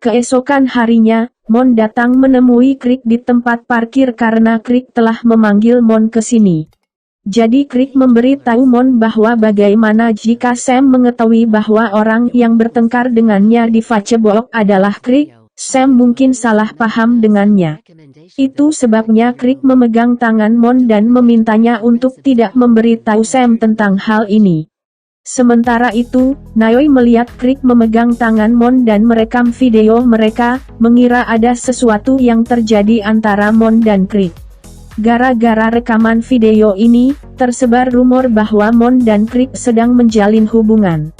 Keesokan harinya, Mon datang menemui Krik di tempat parkir karena Krik telah memanggil Mon ke sini. Jadi Krik memberi tahu Mon bahwa bagaimana jika Sam mengetahui bahwa orang yang bertengkar dengannya di Facebook adalah Krik, Sam mungkin salah paham dengannya. Itu sebabnya Krik memegang tangan Mon dan memintanya untuk tidak memberitahu Sam tentang hal ini. Sementara itu, Naomi melihat Krik memegang tangan Mon dan merekam video mereka, mengira ada sesuatu yang terjadi antara Mon dan Krik. Gara-gara rekaman video ini, tersebar rumor bahwa Mon dan Krik sedang menjalin hubungan.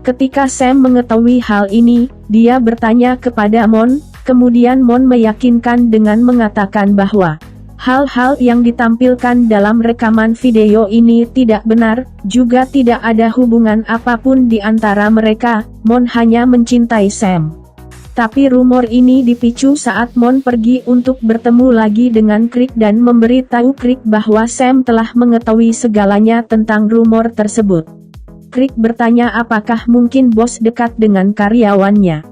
Ketika Sam mengetahui hal ini, dia bertanya kepada Mon, kemudian Mon meyakinkan dengan mengatakan bahwa Hal-hal yang ditampilkan dalam rekaman video ini tidak benar, juga tidak ada hubungan apa pun di antara mereka, Mon hanya mencintai Sam. Tapi rumor ini dipicu saat Mon pergi untuk bertemu lagi dengan Krik dan memberi tahu Krik bahwa Sam telah mengetahui segalanya tentang rumor tersebut. Krik bertanya apakah mungkin bos dekat dengan karyawannya.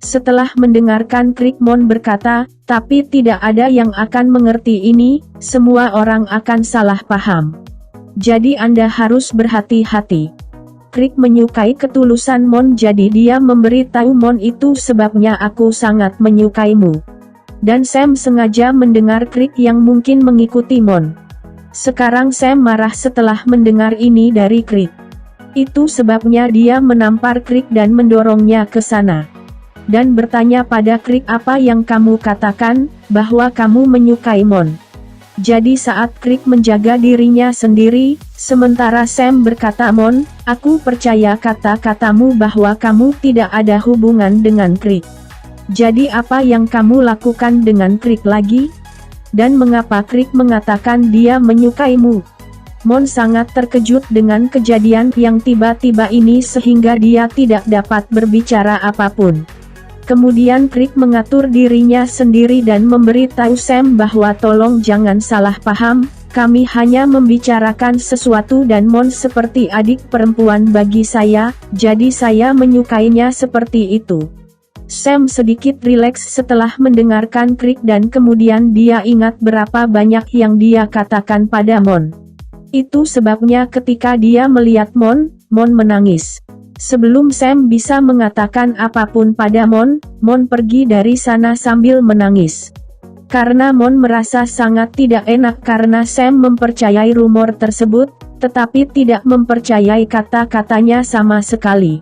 Setelah mendengarkan Krikmon berkata, tapi tidak ada yang akan mengerti ini, semua orang akan salah paham. Jadi Anda harus berhati-hati. Krik menyukai ketulusan Mon jadi dia memberitahu Mon itu sebabnya aku sangat menyukaimu. Dan Sam sengaja mendengar Krik yang mungkin mengikuti Mon. Sekarang Sam marah setelah mendengar ini dari Krik. Itu sebabnya dia menampar Krik dan mendorongnya ke sana dan bertanya pada Krik apa yang kamu katakan, bahwa kamu menyukai Mon. Jadi saat Krik menjaga dirinya sendiri, sementara Sam berkata Mon, aku percaya kata-katamu bahwa kamu tidak ada hubungan dengan Krik. Jadi apa yang kamu lakukan dengan Krik lagi? Dan mengapa Krik mengatakan dia menyukaimu? Mon sangat terkejut dengan kejadian yang tiba-tiba ini sehingga dia tidak dapat berbicara apa pun. Kemudian Krik mengatur dirinya sendiri dan memberi tahu Sam bahwa tolong jangan salah paham, kami hanya membicarakan sesuatu dan Mon seperti adik perempuan bagi saya, jadi saya menyukainya seperti itu. Sam sedikit rileks setelah mendengarkan Krik dan kemudian dia ingat berapa banyak yang dia katakan pada Mon. Itu sebabnya ketika dia melihat Mon, Mon menangis. Sebelum Sam bisa mengatakan apa pun pada Mon, Mon pergi dari sana sambil menangis. Karena Mon merasa sangat tidak enak karena Sam mempercayai rumor tersebut, tetapi tidak mempercayai kata-katanya sama sekali.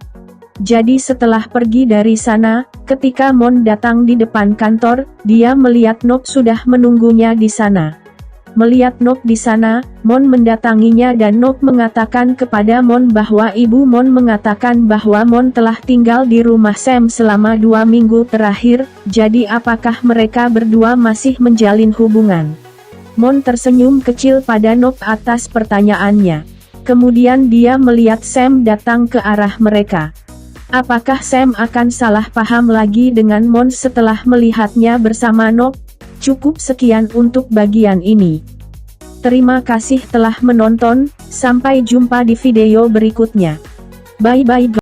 Jadi setelah pergi dari sana, ketika Mon datang di depan kantor, dia melihat Nok sudah menunggunya di sana. Melihat Nok di sana, Mon mendatanginya dan Nok mengatakan kepada Mon bahwa ibu Mon mengatakan bahwa Mon telah tinggal di rumah Sam selama dua minggu terakhir, jadi apakah mereka berdua masih menjalin hubungan? Mon tersenyum kecil pada Nok atas pertanyaannya. Kemudian dia melihat Sam datang ke arah mereka. Apakah Sam akan salah paham lagi dengan Mon setelah melihatnya bersama Nok? Cukup sekian untuk bagian ini. Terima kasih telah menonton, sampai jumpa di video berikutnya. Bye bye.